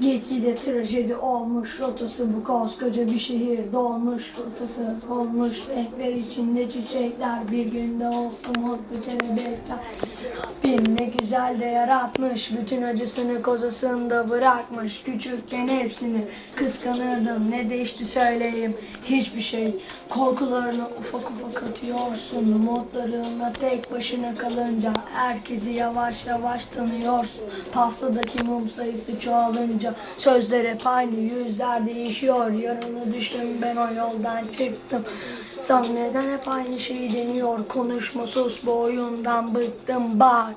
Gitgide trajedi olmuş rotası bu koskoca bir şehir dolmuş rotası olmuş. Renkler içinde çiçekler bir günde olsun mutlu kelebekler. Rabbim ne güzel de yaratmış bütün acısını kozasında bırakmış. Küçükken hepsini kıskanırdım ne değişti söyleyeyim. Hiçbir şey. Korkularını ufak ufak atıyorsun umutlarınla tek başına kalınca herkesi yavaş yavaş tanıyorsun. Pastadaki mum sayısı çoğalınca sözler hep aynı yüzler değişiyor. Yarını düştüm ben o yoldan çıktım. Sen neden hep aynı şeyi deniyor. Konuşma sus bu oyundan bıktım. Bak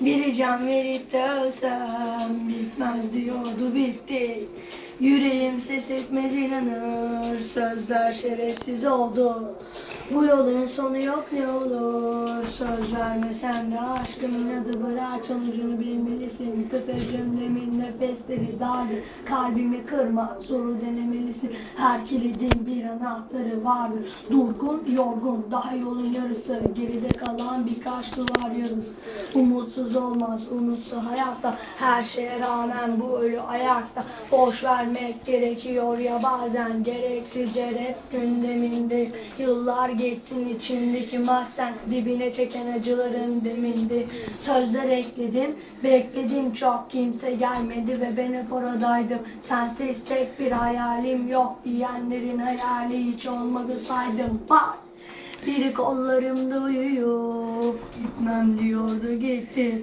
biri can verip de ölsem bitmez diyordu bitti Yüreğim ses etmez inanır sözler şerefsiz oldu. Bu yolun sonu yok ne olur. Söz vermesen de aşkımın adı bırak sonucunu bilmelisin. Kısacım demin nefesleri dardı kalbimi kırma zoru denemelisin. Her kilidin bir anahtarı vardır. Durgun yorgun daha yolun yarısı. Geride kalan birkaç duvar yazısı Umutsuz olmaz unutsa hayatta. Her şeye rağmen bu ölü ayakta. Boş vermek gerekiyor ya bazen Gereksizce rap gündeminde Yıllar geçsin içimdeki mahzen Dibine çeken acıların demindi. Sözler ekledim Bekledim çok kimse gelmedi Ve ben hep oradaydım. Sensiz tek bir hayalim yok Diyenlerin hayali hiç olmadı saydım. Bak biri kollarımda uyuyor Gitmem diyordu gitti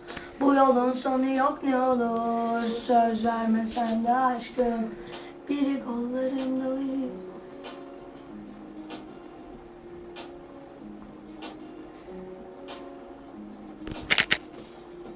Bu yolun sonu yok ne olur söz vermesen de aşkım. Biri kollarımda uyuyor.